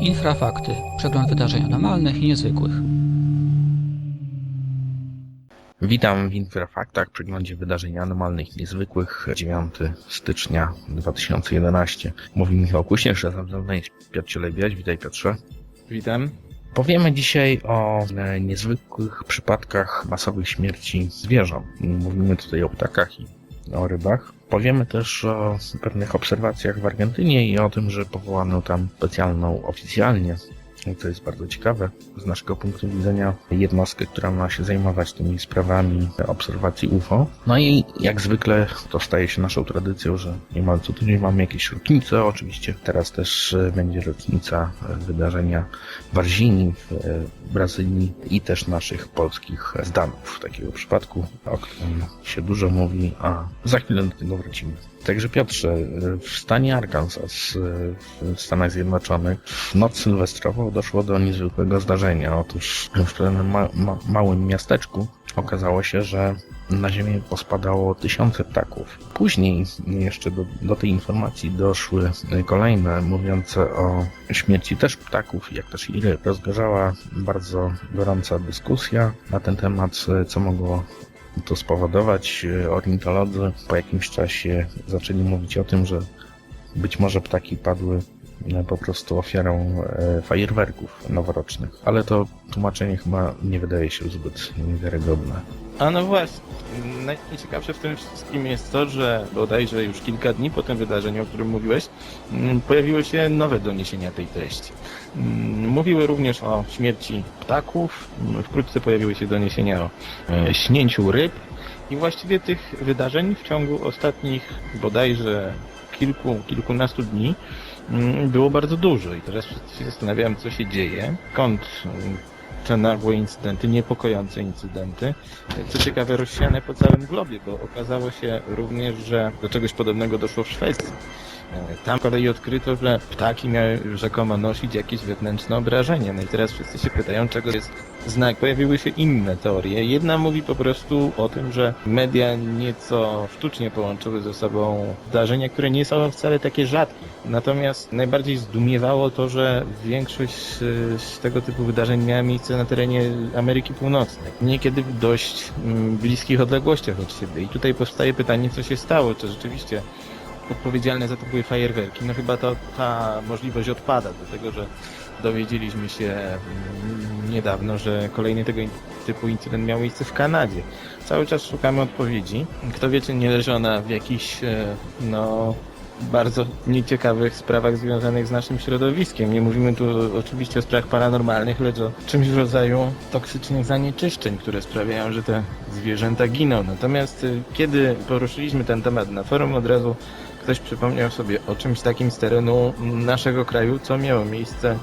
Infrafakty. Przegląd wydarzeń anormalnych i niezwykłych. Witam w Infrafaktach, przeglądzie wydarzeń anormalnych i niezwykłych 9 stycznia 2011. Mówi Michał Kuśnierz, a ze mną jest Piotr Cielebiać. Witaj Piotrze. Witam. Powiemy dzisiaj o e, niezwykłych przypadkach masowych śmierci zwierząt. Mówimy tutaj o ptakach i o rybach. Powiemy też o pewnych obserwacjach w Argentynie i o tym, że powołano tam specjalną oficjalnie co jest bardzo ciekawe z naszego punktu widzenia, jednostkę, która ma się zajmować tymi sprawami obserwacji UFO. No i jak zwykle to staje się naszą tradycją, że niemal co tydzień mamy jakieś rocznice. Oczywiście teraz też e, będzie rocznica e, wydarzenia w Arzini w Brazylii i też naszych polskich zdanów takiego przypadku, o którym się dużo mówi, a za chwilę do tego wrócimy. Także Piotrze, w stanie Arkansas w Stanach Zjednoczonych w noc sylwestrową doszło do niezwykłego zdarzenia. Otóż w pewnym ma ma małym miasteczku okazało się, że na ziemię pospadało tysiące ptaków. Później jeszcze do, do tej informacji doszły kolejne, mówiące o śmierci też ptaków, jak też i ryb. Rozgorzała bardzo gorąca dyskusja na ten temat, co mogło to spowodować. Ornitolodzy po jakimś czasie zaczęli mówić o tym, że być może ptaki padły po prostu ofiarą fajerwerków noworocznych. Ale to tłumaczenie chyba nie wydaje się zbyt wiarygodne. A no właśnie, najciekawsze w tym wszystkim jest to, że bodajże już kilka dni po tym wydarzeniu, o którym mówiłeś, pojawiły się nowe doniesienia tej treści. Mówiły również o śmierci ptaków, wkrótce pojawiły się doniesienia o śnięciu ryb i właściwie tych wydarzeń w ciągu ostatnich bodajże kilku, kilkunastu dni było bardzo dużo i teraz wszyscy się zastanawiałem, co się dzieje, skąd te nagłe incydenty, niepokojące incydenty. Co ciekawe, rozsiane po całym globie, bo okazało się również, że do czegoś podobnego doszło w Szwecji. Tam z kolei odkryto, że ptaki miały rzekomo nosić jakieś wewnętrzne obrażenia. No i teraz wszyscy się pytają, czego jest znak. Pojawiły się inne teorie. Jedna mówi po prostu o tym, że media nieco sztucznie połączyły ze sobą zdarzenia, które nie są wcale takie rzadkie. Natomiast najbardziej zdumiewało to, że większość z tego typu wydarzeń miała miejsce na terenie Ameryki Północnej. Niekiedy w dość bliskich odległościach od siebie. I tutaj powstaje pytanie, co się stało. Czy rzeczywiście odpowiedzialne za to były fajerwerki. No chyba to, ta możliwość odpada, dlatego że dowiedzieliśmy się niedawno, że kolejny tego typu incydent miał miejsce w Kanadzie. Cały czas szukamy odpowiedzi. Kto wie, czy nie leży ona w jakichś, no, bardzo nieciekawych sprawach związanych z naszym środowiskiem. Nie mówimy tu oczywiście o sprawach paranormalnych, lecz o czymś w rodzaju toksycznych zanieczyszczeń, które sprawiają, że te zwierzęta giną. Natomiast kiedy poruszyliśmy ten temat na forum, od razu ktoś przypomniał sobie o czymś takim z terenu naszego kraju, co miało miejsce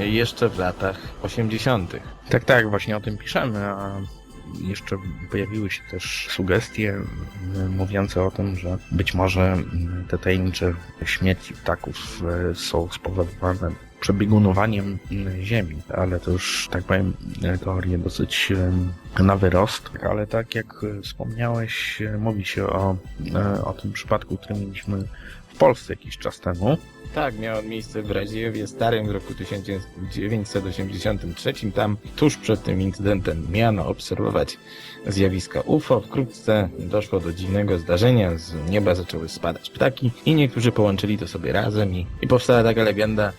jeszcze w latach 80. Tak, tak, właśnie o tym piszemy, a jeszcze pojawiły się też sugestie mówiące o tym, że być może te tajemnicze śmierci ptaków są spowodowane przebiegunowaniem ziemi, ale to już, tak powiem, teorie dosyć na wyrost, ale tak jak wspomniałeś, mówi się o, o tym przypadku, który mieliśmy Polsce jakiś czas temu. Tak, miało miejsce w Starym w roku 1983. Tam tuż przed tym incydentem miano obserwować zjawiska UFO. Wkrótce doszło do dziwnego zdarzenia, z nieba zaczęły spadać ptaki i niektórzy połączyli to sobie razem i, i powstała taka legenda,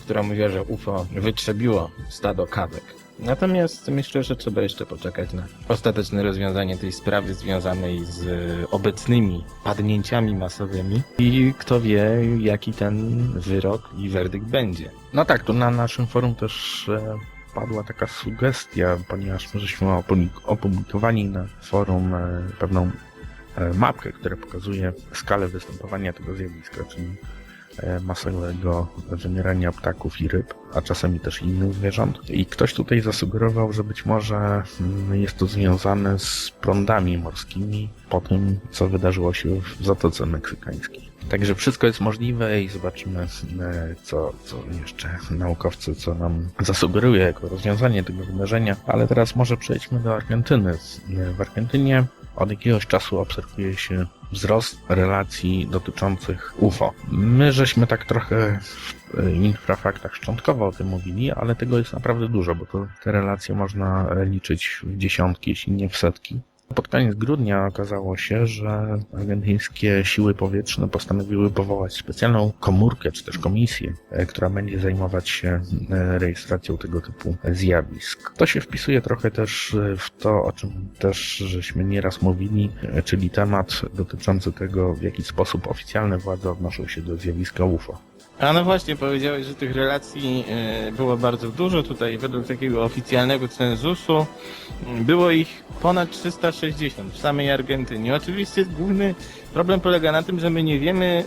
która mówiła, że UFO wytrzebiło stado kawek. Natomiast myślę, że trzeba jeszcze poczekać na ostateczne rozwiązanie tej sprawy związanej z obecnymi padnięciami masowymi i kto wie, jaki ten wyrok i werdykt będzie. No tak, tu na naszym forum też e, padła taka sugestia, ponieważ my żeśmy opublikowali na forum e, pewną e, mapkę, która pokazuje skalę występowania tego zjawiska, czyli masowego wymierania ptaków i ryb, a czasami też innych zwierząt. I ktoś tutaj zasugerował, że być może jest to związane z prądami morskimi po tym, co wydarzyło się w Zatoce Meksykańskiej. Także wszystko jest możliwe i zobaczymy, co, co jeszcze naukowcy, co nam zasugeruje jako rozwiązanie tego wydarzenia. Ale teraz może przejdźmy do Argentyny. W Argentynie od jakiegoś czasu obserwuje się wzrost relacji dotyczących UFO. My żeśmy tak trochę w e, infrafaktach szczątkowo o tym mówili, ale tego jest naprawdę dużo, bo to te relacje można liczyć w dziesiątki, jeśli nie w setki. Pod koniec grudnia okazało się, że argentyńskie siły powietrzne postanowiły powołać specjalną komórkę, czy też komisję, e, która będzie zajmować się e, rejestracją tego typu zjawisk. To się wpisuje trochę też w to, o czym też żeśmy nieraz mówili, e, czyli temat dotyczący tego, w jaki sposób oficjalne władze odnoszą się do zjawiska UFO. A no właśnie, powiedziałeś, że tych relacji e, było bardzo dużo. Tutaj według takiego oficjalnego cenzusu m, było ich ponad 360 w samej Argentynie. Oczywiście główny problem polega na tym, że my nie wiemy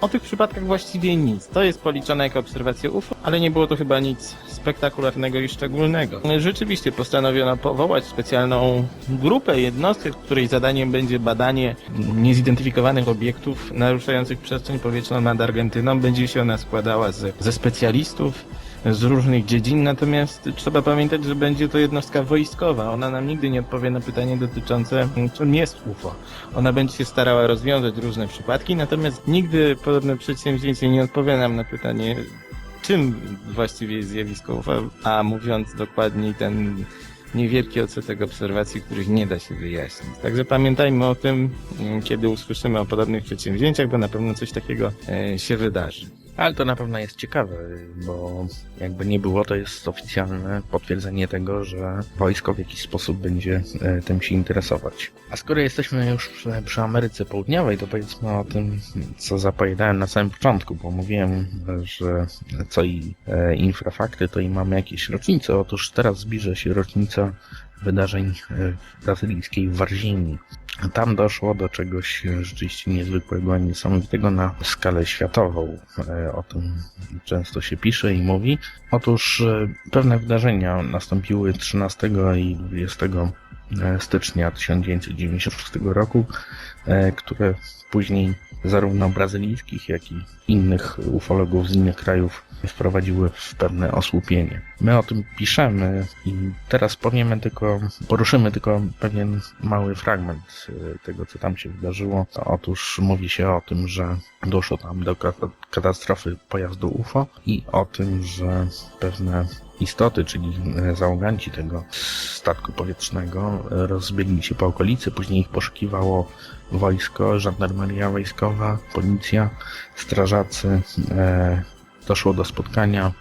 o tych przypadkach właściwie nic. To jest policzone jako obserwacja UFO, ale nie było to chyba nic spektakularnego i szczególnego. Rzeczywiście postanowiono powołać specjalną grupę jednostek, której zadaniem będzie badanie niezidentyfikowanych obiektów naruszających przestrzeń powietrzną nad Argentyną. Będzie się ona składała z, ze specjalistów z różnych dziedzin, natomiast trzeba pamiętać, że będzie to jednostka wojskowa. Ona nam nigdy nie odpowie na pytanie dotyczące, czym jest UFO. Ona będzie się starała rozwiązać różne przypadki, natomiast nigdy podobne przedsięwzięcie nie odpowie nam na pytanie, czym właściwie jest zjawisko UFO, a mówiąc dokładniej ten niewielki odsetek obserwacji, których nie da się wyjaśnić. Także pamiętajmy o tym, mm, kiedy usłyszymy o podobnych przedsięwzięciach, bo na pewno coś takiego e, się wydarzy. Ale to na pewno jest ciekawe, bo jakby nie było, to jest oficjalne potwierdzenie tego, że wojsko w jakiś sposób będzie e, tym się interesować. A skoro jesteśmy już przy, Ameryce Południowej, to powiedzmy o tym, co zapowiadałem na samym początku, bo mówiłem, że co i e, infrafakty, to i mamy jakieś rocznice. Otóż teraz zbliża się rocznica wydarzeń e, brazylijskiej w Warzini. Tam doszło do czegoś e, rzeczywiście niezwykłego, niesamowitego na skalę światową. E, O tym często się pisze i mówi. Otóż e, pewne wydarzenia nastąpiły 13 i 20 stycznia 1996 roku, które później zarówno brazylijskich, jak i innych ufologów z innych krajów wprowadziły w pewne osłupienie. My o tym piszemy i teraz powiemy tylko, poruszymy tylko pewien mały fragment tego, co tam się wydarzyło. Otóż mówi się o tym, że doszło tam do ka- katastrofy pojazdu UFO i o tym, że pewne istoty, czyli e, załoganci tego statku powietrznego, rozbiegli się po okolicy, później ich poszukiwało wojsko, żandarmeria wojskowa, policja, strażacy. E, doszło do spotkania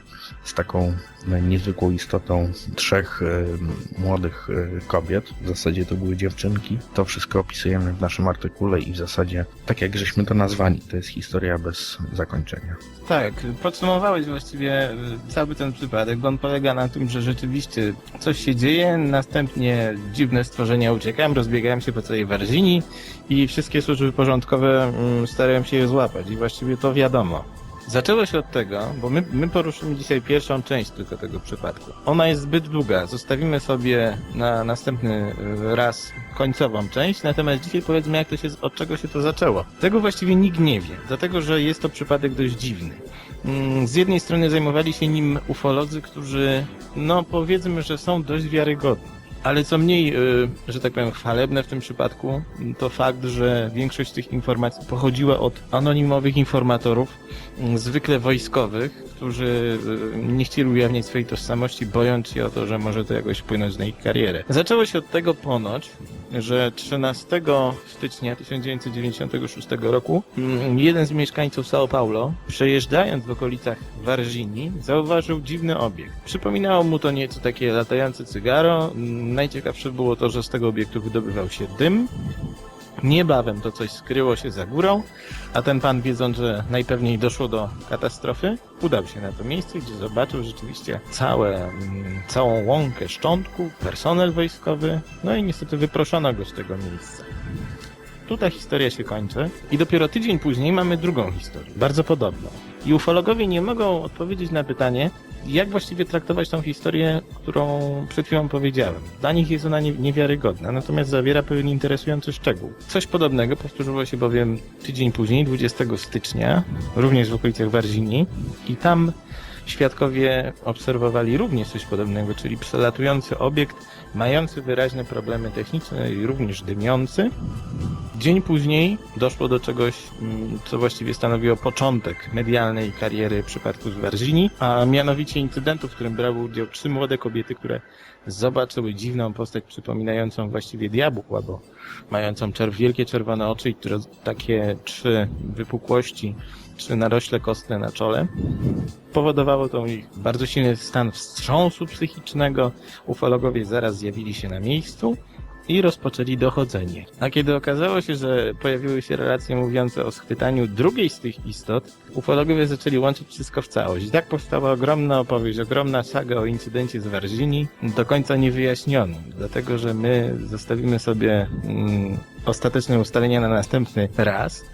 z taką e, niezwykłą istotą trzech e, młodych e, kobiet. W zasadzie to były dziewczynki. To wszystko opisujemy w naszym artykule i w zasadzie tak jak żeśmy to nazwali, to jest historia bez zakończenia. Tak, podsumowałeś właściwie y, cały ten przypadek, bo on polega na tym, że rzeczywiście coś się dzieje, następnie dziwne stworzenia uciekają, rozbiegają się po całej Warzini i wszystkie służby porządkowe mm, starają się je złapać i właściwie to wiadomo. Zaczęło się od tego, bo my, my poruszymy dzisiaj pierwszą część tylko tego przypadku. Ona jest zbyt długa, zostawimy sobie na następny y, raz końcową część, natomiast dzisiaj powiedzmy jak to się, od czego się to zaczęło. Tego właściwie nikt nie wie, dlatego że jest to przypadek dość dziwny. Mm, Z jednej strony zajmowali się nim ufolodzy, którzy, no powiedzmy, że są dość wiarygodni. Ale co mniej, y, że tak powiem, chwalebne w tym przypadku, to fakt, że większość tych informacji pochodziła od anonimowych informatorów, mm, zwykle wojskowych, którzy y, nie chcieli ujawniać swojej tożsamości, bojąc się o to, że może to jakoś wpłynąć na ich karierę. Zaczęło się od tego ponoć, że 13 stycznia 1996 roku mm, jeden z mieszkańców São Paulo, przejeżdżając w okolicach Warzini, zauważył dziwny obiekt. Przypominało mu to nieco takie latające cygaro. Najciekawsze było to, że z tego obiektu wydobywał się dym. Niebawem to coś skryło się za górą, a ten pan, wiedząc, że najpewniej doszło do katastrofy, udał się na to miejsce, gdzie zobaczył rzeczywiście całe, mm, całą łąkę szczątków, personel wojskowy, no i niestety wyproszono go z tego miejsca. Tu ta historia się kończy i dopiero tydzień później mamy drugą historię, bardzo podobną. I ufologowie nie mogą odpowiedzieć na pytanie, jak właściwie traktować tą historię, którą przed chwilą powiedziałem. Dla nich jest ona nie- niewiarygodna, natomiast zawiera pewien interesujący szczegół. Coś podobnego powtórzyło się bowiem tydzień później, 20 stycznia, również w okolicach Warzini i tam świadkowie obserwowali również coś podobnego, czyli przelatujący obiekt mający wyraźne problemy techniczne i również dymiący. Dzień później doszło do czegoś, mm, co właściwie stanowiło początek medialnej kariery przypadku z Warzini, a mianowicie incydentu, w którym brały udział trzy młode kobiety, które zobaczyły dziwną postać przypominającą właściwie diabła, bo mającą czerw, wielkie czerwone oczy i które takie trzy wypukłości, trzy narośle kostne na czole. Powodowało to ich bardzo silny stan wstrząsu psychicznego. Ufologowie zaraz zjawili się na miejscu i rozpoczęli dochodzenie. A kiedy okazało się, że pojawiły się relacje mówiące o schwytaniu drugiej z tych istot, ufologowie zaczęli łączyć wszystko w całość. I tak powstała ogromna opowieść, ogromna saga o incydencie z Warzini, do końca niewyjaśnionym, dlatego że my zostawimy sobie mm, ostateczne ustalenia na następny raz.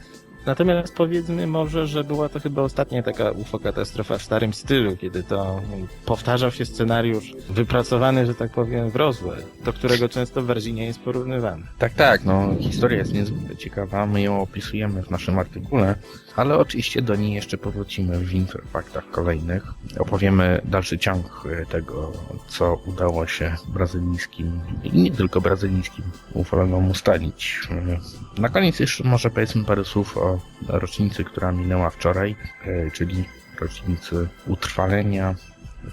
Natomiast powiedzmy może, że była to chyba ostatnia taka UFO katastrofa w starym stylu, kiedy to powtarzał się scenariusz wypracowany, że tak powiem, w Roswell, do którego często w Warzinie jest porównywany. Tak, tak, no historia jest niezwykle ciekawa, my ją opisujemy w naszym artykule, ale oczywiście do niej jeszcze powrócimy w infofaktach kolejnych. Opowiemy dalszy ciąg e, tego, co udało się brazylijskim i nie tylko brazylijskim ufologom ustalić. E, Na koniec jeszcze może powiedzmy parę słów o rocznicy, która minęła wczoraj, e, czyli rocznicy utrwalenia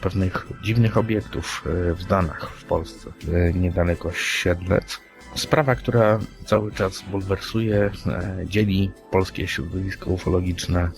pewnych dziwnych obiektów e, w Zdanach w Polsce, e, niedaleko Siedlec. Sprawa, która cały czas bulwersuje, dzieli polskie środowisko ufologiczne,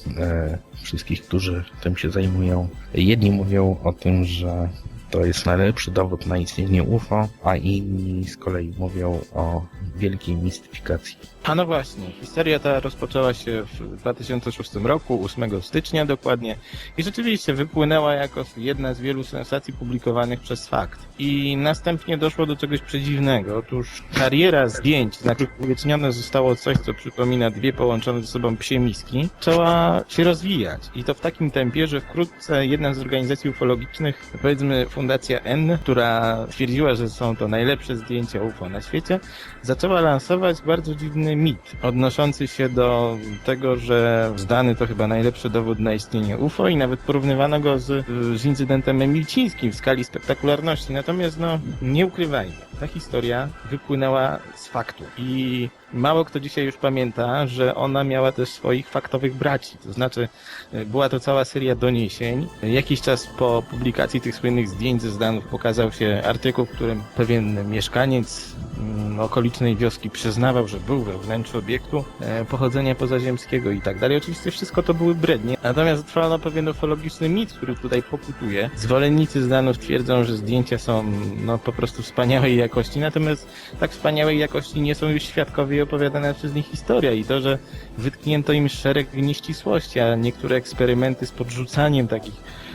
wszystkich, którzy tym się zajmują. Jedni mówią o tym, że to jest najlepszy dowód na istnienie UFO, a inni z kolei mówią o wielkiej mistyfikacji. A no właśnie, historia ta rozpoczęła się w 2006 roku, 8 stycznia dokładnie i rzeczywiście wypłynęła jako jedna z wielu sensacji publikowanych przez Fakt. I następnie doszło do czegoś przedziwnego. Otóż kariera zdjęć, na których uwiecznione zostało coś, co przypomina dwie połączone ze sobą psie miski, zaczęła się rozwijać. I to w takim tempie, że wkrótce jedna z organizacji ufologicznych, powiedzmy Fundacja N, która twierdziła, że są to najlepsze zdjęcia UFO na świecie, zaczęła lansować bardzo dziwny mit odnoszący się do tego, że zdany to chyba najlepszy dowód na istnienie UFO i nawet porównywano go z, z incydentem emilcińskim w skali spektakularności. Natomiast no, nie ukrywajmy, ta historia wypłynęła z faktu i mało kto dzisiaj już pamięta, że ona miała też swoich faktowych braci. To znaczy, e, była to cała seria doniesień. Jakiś czas po publikacji tych słynnych zdjęć ze Zdanów pokazał się artykuł, w którym pewien mieszkaniec mm, okolicznej wioski przyznawał, że był we wnętrzu obiektu e, pochodzenia pozaziemskiego i tak dalej. Oczywiście wszystko to były brednie. Natomiast trwano pewien ufologiczny mit, który tutaj pokutuje. Zwolennicy Zdanów twierdzą, że zdjęcia są no, po prostu wspaniałej jakości, natomiast tak wspaniałej jakości nie są już świadkowie opowiadana przez nich historia i to, że wytknięto im szereg nieścisłości, a niektóre eksperymenty z podrzucaniem takich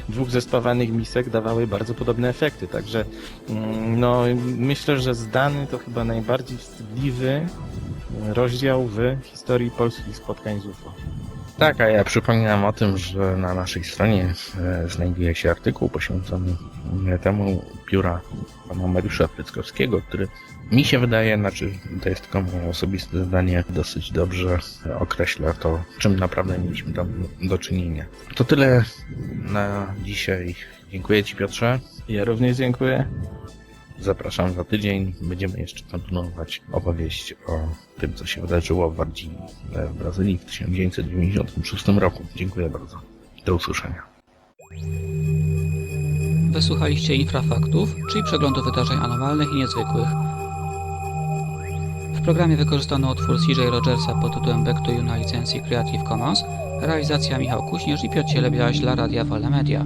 dwóch zespawanych misek dawały bardzo podobne efekty. Także mm, no, myślę, że zdany to chyba najbardziej wstydliwy rozdział w historii polskich spotkań z UFO. Tak, a ja przypominam o tym, że na naszej stronie e, znajduje się artykuł poświęcony e, temu pióra pana Mariusza Pryckowskiego, który mi się wydaje, znaczy to jest tylko moje osobiste zdanie, dosyć dobrze określa to, czym naprawdę mieliśmy tam do czynienia. To tyle na dzisiaj. Dziękuję Ci Piotrze. Ja również dziękuję. Zapraszam za tydzień. Będziemy jeszcze kontynuować opowieść o tym, co się wydarzyło w Wardini w Brazylii w 1996 roku. Dziękuję bardzo. Do usłyszenia. Wysłuchaliście Infrafaktów, czyli przeglądu wydarzeń anormalnych i niezwykłych. W programie wykorzystano utwór CJ Rogersa pod tytułem Back to You na licencji Creative Commons, realizacja Michał Kuśnierz i Piotr Cielebiaś dla Radia Wolne Media.